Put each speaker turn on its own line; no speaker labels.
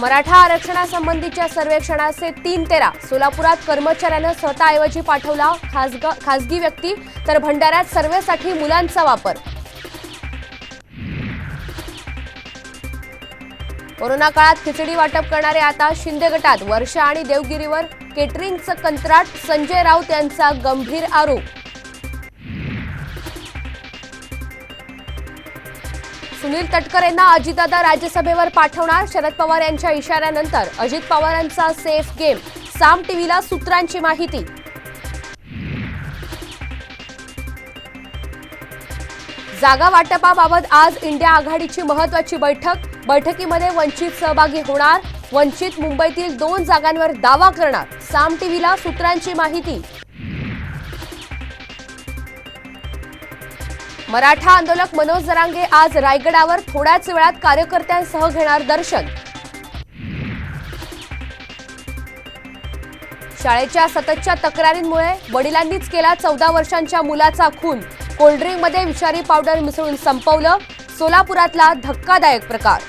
मराठा आरक्षणासंबंधीच्या सर्वेक्षणाचे तीन तेरा. सोलापुरात कर्मचाऱ्यानं स्वतःऐवजी पाठवला खासग खासगी व्यक्ती तर भंडाऱ्यात सर्वेसाठी मुलांचा वापर. कोरोना काळात खिचडी वाटप करणारे आता शिंदे गटात वर्षा आणि देवगिरीवर केटरिंगचं कंत्राट संजय राऊत यांचा गंभीर आरोप. सुनील तटकरेंना अजितदादा राज्यसभेवर पाठवणार. शरद पवार यांच्या इशाऱ्यानंतर अजित पवारांचा सेफ गेम साम टीव्हीला सूत्रांची माहिती. जागा वाटपाबाबत आज इंडिया आघाडीची महत्वाची बैठक. बैठकीमध्ये वंचित सहभागी होणार. वंचित मुंबईतील दोन जागांवर दावा करणार. साम टीव्हीला सूत्रांची माहिती. मराठा आंदोलक मनोज जरांगे आज रायगडावर थोड्याच वेळात कार्यकर्त्यांसह घेणार दर्शन. शाळेच्या सततच्या तक्रारींमुळे वडिलांनीच केला चौदा वर्षांच्या मुलाचा खून. कोल्ड्रिंकमध्ये विषारी पावडर मिसळून संपवलं सोलापुरातला धक्कादायक प्रकार.